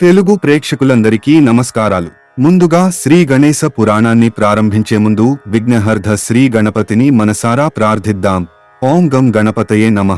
తెలుగు ప్రేక్షకులందరికీ నమస్కారాలు. ముందుగా శ్రీ గణేశ పురాణాన్ని ప్రారంభించే ముందు విఘ్నహర్ధ శ్రీ గణపతిని మనసారా ప్రార్థిద్దాం. ఓం గం గణపతయే నమ.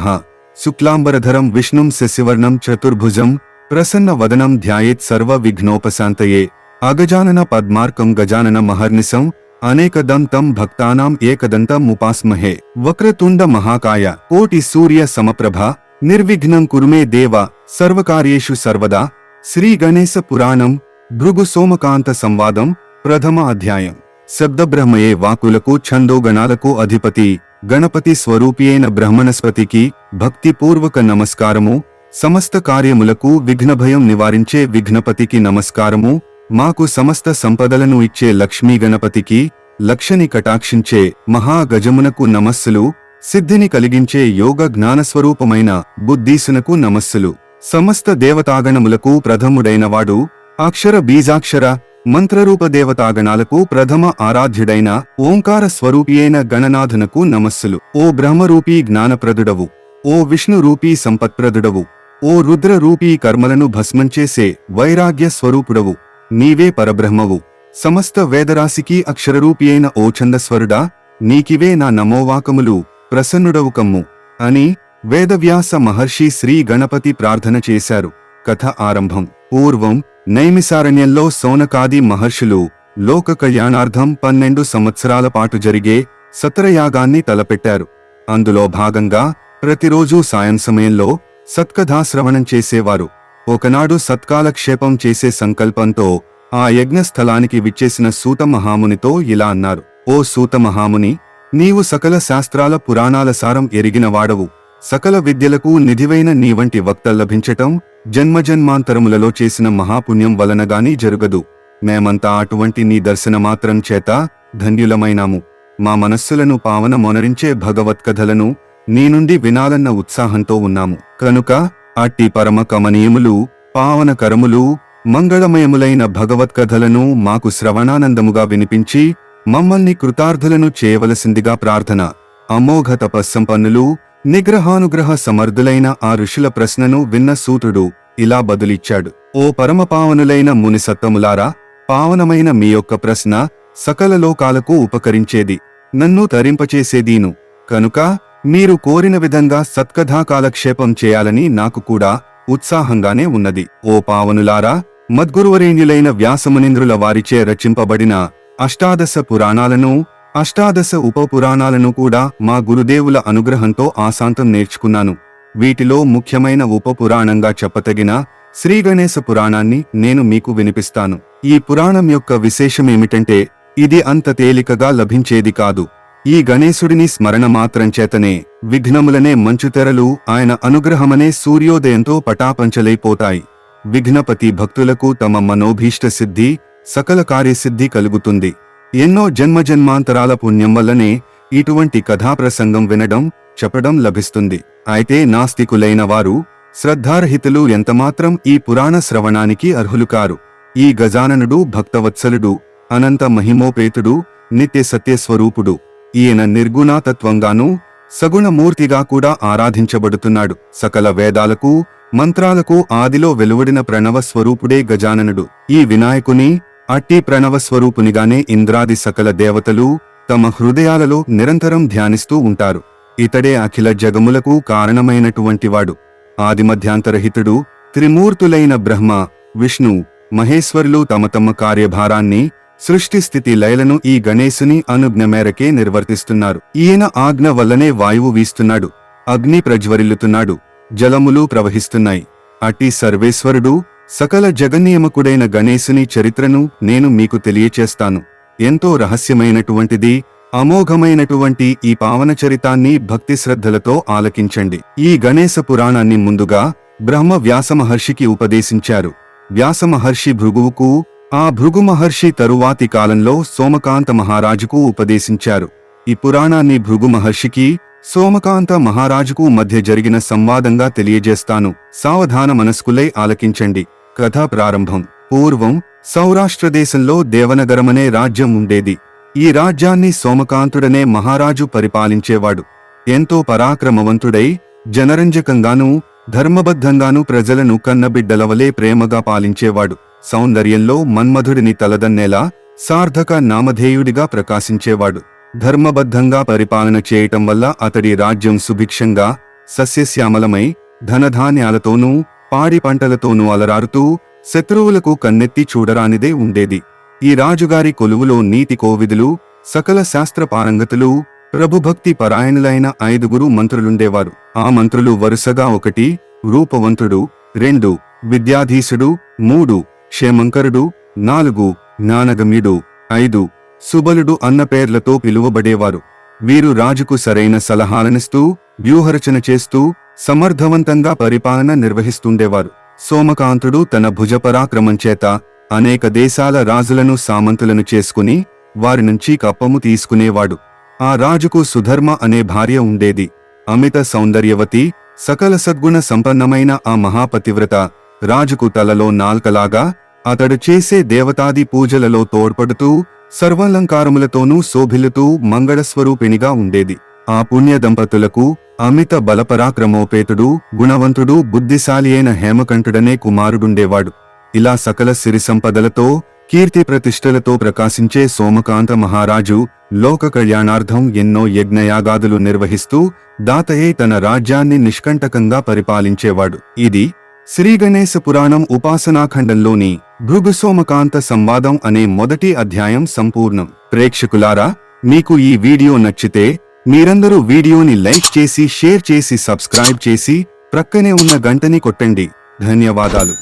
శుక్లాంబరధరం విష్ణుం శశివర్ణం చతుర్భుజం ప్రసన్న వదనం ధ్యాయేత్ సర్వ విఘ్నోపశాంతయే. అగజానన పద్మార్కం గజానన మహర్నిశం అనేకదం తం భక్తానాం ఏకదంతం ఉపాస్మహే వక్రతుండ మహాకాయ కోటి సూర్య సమప్రభ నిర్విఘ్నం కురుమే దేవ సర్వకార్యేషు సర్వదా శ్రీ గణేశ పురాణం భృగు సోమకాంత సంవాదం ప్రథమ అధ్యాయం. శబ్దబ్రహ్మయే వాకులకు ఛందోగణాలకు అధిపతి గణపతి స్వరూపియైన బ్రహ్మణస్పతికి భక్తిపూర్వక నమస్కారము సమస్త కార్యములకు విఘ్నభయం నివారించే విఘ్నపతికి నమస్కారము మాకు సమస్త సంపదలను ఇచ్చే లక్ష్మీ గణపతికి లక్షని కటాక్షించే మహాగజమునకు నమస్సులు సిద్ధిని కలిగించే యోగ జ్ఞానస్వరూపమైన బుద్ధీసునకు నమస్సులు. సమస్త దేవతాగణములకు ప్రథముడైనవాడు అక్షర బీజాక్షర మంత్రరూప దేవతాగణాలకు ప్రథమ ఆరాధ్యుడైన ఓంకార స్వరూపియైన గణనాథునకు నమస్సులు. ఓ బ్రహ్మరూపీ జ్ఞానప్రదుడవు. ఓ విష్ణురూపీ సంపత్ప్రదుడవు. ఓ రుద్రరూపీ కర్మలను భస్మంచేసే వైరాగ్య స్వరూపుడవు. నీవే పరబ్రహ్మవు. సమస్త వేదరాశికి అక్షరరూపియైన ఓ ఛందస్వరుడా నీకివే నా నమోవాకములు ప్రసన్నుడవు కమ్ము. అని వేదవ్యాస మహర్షి శ్రీ గణపతి ప్రార్థన చేశారు. కథ ఆరంభం. పూర్వం నైమిసారణ్యంలో సోనకాది మహర్షులు లోక కళ్యాణార్థం పన్నెండు సంవత్సరాల పాటు జరిగే సత్రయాగాన్ని తలపెట్టారు. అందులో భాగంగా ప్రతిరోజూ సాయం సమయంలో సత్కథాశ్రవణం చేసేవారు. ఒకనాడు సత్కాలక్షేపం చేసే సంకల్పంతో ఆ యజ్ఞస్థలానికి విచ్చేసిన సూత మహామునితో ఇలా అన్నారు. ఓ సూత మహాముని నీవు సకల శాస్త్రాల పురాణాల సారం ఎరిగినవాడవు. సకల విద్యలకు నిధివైన నీ వంటి వక్త లభించటం జన్మజన్మాంతరములలో చేసిన మహాపుణ్యం వలనగాని జరుగదు. మేమంతా అటువంటి నీ దర్శనమాత్రం చేత ధన్యులమైనాము. మా మనస్సులను పావన మొనరించే భగవత్కథలను నీ నుండి వినాలన్న ఉత్సాహంతో ఉన్నాము. కనుక అట్టి పరమ కమనీయములు పావనకరములు మంగళమయములైన భగవత్కథలను మాకు శ్రవణానందముగా వినిపించి మమ్మల్ని కృతార్థులను చేయవలసిందిగా ప్రార్థన. అమోఘ తపస్సంపన్నులు నిగ్రహానుగ్రహ సమర్థులైన ఆ ఋషుల ప్రశ్నను విన్న సూతుడు ఇలా బదులిచ్చాడు. ఓ పరమపావనులైన మునిసత్తములారా పావనమైన మీ యొక్క ప్రశ్న సకల లోకాలకు ఉపకరించేది. నన్ను తరింపచేసేదీను. కనుక మీరు కోరిన విధంగా సత్కథా కాలక్షేపం చేయాలని నాకు కూడా ఉత్సాహంగానే ఉన్నది. ఓ పావనులారా మద్గురువరేణ్యులైన వ్యాసమునింద్రుల వారిచే రచింపబడిన అష్టాదశ పురాణాలను అష్టాదశ ఉప పురాణాలను కూడా మా గురుదేవుల అనుగ్రహంతో ఆశాంతం నేర్చుకున్నాను. వీటిలో ముఖ్యమైన ఉప పురాణంగా చెప్పతగిన శ్రీగణేశ పురాణాన్ని నేను మీకు వినిపిస్తాను. ఈ పురాణం యొక్క విశేషమేమిటంటే ఇది అంత తేలికగా లభించేది కాదు. ఈ గణేశుడిని స్మరణ మాత్రం చేతనే విఘ్నములనే మంచుతెరలు ఆయన అనుగ్రహమనే సూర్యోదయంతో పటాపంచలైపోతాయి. విఘ్నపతి భక్తులకు తమ మనోభీష్ట సిద్ధి సకల కార్యసిద్ధి కలుగుతుంది. ఎన్నో జన్మజన్మాంతరాల పుణ్యం వల్లనే ఇటువంటి కథాప్రసంగం వినడం చెప్పడం లభిస్తుంది. అయితే నాస్తికులైన వారు శ్రద్ధారహితులు ఎంతమాత్రం ఈ పురాణ శ్రవణానికి అర్హులు కారు ఈ గజాననుడు భక్తవత్సలుడు అనంత మహిమోపేతుడు నిత్య సత్యస్వరూపుడు. ఈయన నిర్గుణాతత్వంగానూ సగుణమూర్తిగా కూడా ఆరాధించబడుతున్నాడు. సకల వేదాలకు మంత్రాలకు ఆదిలో వెలువడిన ప్రణవ స్వరూపుడే గజాననుడు. ఈ వినాయకుని అట్టి ప్రణవ స్వరూపునిగానే ఇంద్రాది సకల దేవతలు తమ హృదయాలలో నిరంతరం ధ్యానిస్తూ ఉంటారు. ఇతడే అఖిల జగములకు కారణమైనటువంటివాడు. ఆదిమధ్యాంతరహితుడు త్రిమూర్తులైన బ్రహ్మ విష్ణు మహేశ్వరులు తమ తమ కార్యభారాన్ని సృష్టి స్థితి లయలను ఈ గణేశుని అనుజ్ఞ మేరకే నిర్వర్తిస్తున్నారు. ఈయన ఆజ్ఞ వల్లనే వాయువు వీస్తున్నాడు. అగ్ని ప్రజ్వరిల్లుతున్నాడు. జలములు ప్రవహిస్తున్నాయి. అట్టి సర్వేశ్వరుడు సకల జగన్నియమకుడైన గణేశుని చరిత్రను నేను మీకు తెలియచేస్తాను. ఎంతో రహస్యమైనటువంటిది అమోఘమైనటువంటి ఈ పావన చరితాన్ని భక్తి శ్రద్ధలతో ఆలకించండి. ఈ గణేశ పురాణాన్ని ముందుగా బ్రహ్మ వ్యాసమహర్షికి ఉపదేశించారు. వ్యాసమహర్షి భృగువుకు ఆ భృగు మహర్షి తరువాతి కాలంలో సోమకాంత మహారాజుకు ఉపదేశించారు. ఈ పురాణాన్ని భృగు మహర్షికి సోమకాంత మహారాజుకు మధ్య జరిగిన సంవాదంగా తెలియజేస్తాను. సావధాన మనస్కులై ఆలకించండి. కథ ప్రారంభం. పూర్వం సౌరాష్ట్ర దేశంలో దేవనగరమనే రాజ్యం ఉండేది. ఈ రాజ్యాన్ని సోమకాంతుడనే మహారాజు పరిపాలించేవాడు. ఎంతో పరాక్రమవంతుడై జనరంజకంగానూ ధర్మబద్ధంగానూ ప్రజలను కన్నబిడ్డలవలే ప్రేమగా పాలించేవాడు. సౌందర్యంలో మన్మధుడిని తలదన్నేలా సార్థక నామధేయుడిగా ప్రకాశించేవాడు. ధర్మబద్ధంగా పరిపాలన చేయటం వల్ల అతడి రాజ్యం సుభిక్షంగా సస్యశ్యామలమై ధనధాన్యాలతోనూ పాడి పంటలతోనూ అలరారుతూ శత్రువులకు కన్నెత్తి చూడరానిదే ఉండేది. ఈ రాజుగారి కొలువులో నీతి కోవిదులు సకల శాస్త్ర పారంగతులు ప్రభుభక్తి పరాయణులైన ఐదుగురు మంత్రులుండేవారు. ఆ మంత్రులు వరుసగా ఒకటి రూపవంతుడు రెండు విద్యాధీశుడు మూడు క్షేమంకరుడు నాలుగు జ్ఞానగమ్యుడు ఐదు సుబలుడు అన్న పేర్లతో పిలువబడేవారు. వీరు రాజుకు సరైన సలహాలనిస్తూ వ్యూహరచన చేస్తూ సమర్థవంతంగా పరిపాలన నిర్వహిస్తుండేవారు. సోమకాంతుడు తన భుజపరాక్రమం చేత అనేక దేశాల రాజులను సామంతులను చేసుకుని వారి నుంచి కప్పము తీసుకునేవాడు. ఆ రాజుకు సుధర్మ అనే భార్య ఉండేది. అమిత సౌందర్యవతి సకల సద్గుణ సంపన్నమైన ఆ మహాపతివ్రత రాజుకు తలలో నాల్కలాగా అతడు చేసే దేవతాది పూజలలో తోడ్పడుతూ సర్వాలంకారములతోనూ శోభిల్లుతూ మంగళస్వరూపిణిగా ఉండేది. ఆ పుణ్య దంపతులకు అమిత బలపరాక్రమోపేతుడు గుణవంతుడు బుద్ధిశాలి అయిన హేమకంఠుడనే కుమారుడుండేవాడు. ఇలా సకల సిరి సంపదలతో కీర్తి ప్రతిష్టలతో ప్రకాశించే సోమకాంత మహారాజు లోక కళ్యాణార్థం ఎన్నో యజ్ఞయాగాదులు నిర్వహిస్తూ దాతయే తన రాజ్యాన్ని నిష్కంటకంగా పరిపాలించేవాడు. ఇది శ్రీ గణేశ పురాణం ఉపాసనాఖండంలోని భృగుసోమకాంత సంవాదం అనే మొదటి అధ్యాయం సంపూర్ణం. ప్రేక్షకులారా మీకు ఈ వీడియో నచ్చితే మీరందరూ వీడియోని లైక్ చేసి షేర్ చేసి సబ్స్క్రైబ్ చేసి ప్రక్కనే ఉన్న గంటని కొట్టండి. ధన్యవాదాలు.